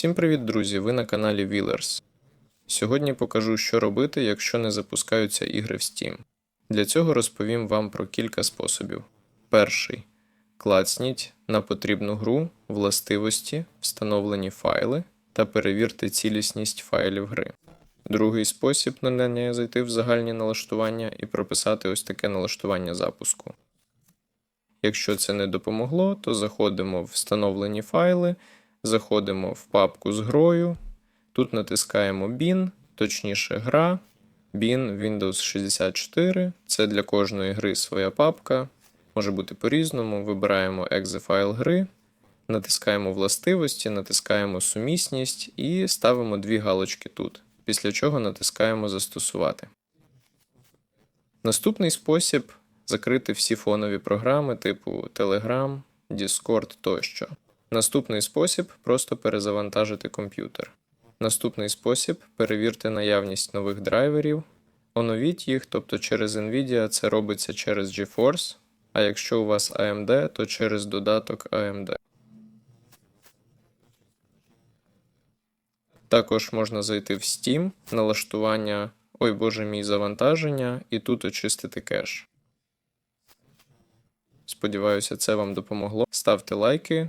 Всім привіт, друзі! Ви на каналі Wheelers. Сьогодні покажу, що робити, якщо не запускаються ігри в Steam. Для цього розповім вам про кілька способів. Перший. Клацніть на потрібну гру, властивості, встановлені файли та перевірте цілісність файлів гри. Другий спосіб надання зайти в загальні налаштування і прописати ось таке налаштування запуску. Якщо це не допомогло, то заходимо в встановлені файли, заходимо в папку з грою. Тут натискаємо bin, точніше гра, bin Windows 64. Це для кожної гри своя папка. Може бути по-різному. Вибираємо exe файл гри, натискаємо властивості, натискаємо сумісність і ставимо дві галочки тут. Після чого натискаємо Застосувати. Наступний спосіб закрити всі фонові програми типу Telegram, Discord тощо. Наступний спосіб просто перезавантажити комп'ютер. Наступний спосіб перевірте наявність нових драйверів, оновіть їх, тобто через Nvidia це робиться через GeForce, а якщо у вас AMD, то через додаток AMD. Також можна зайти в Steam, налаштування, ой боже мій завантаження, і тут очистити кеш. Сподіваюся, це вам допомогло. Ставте лайки,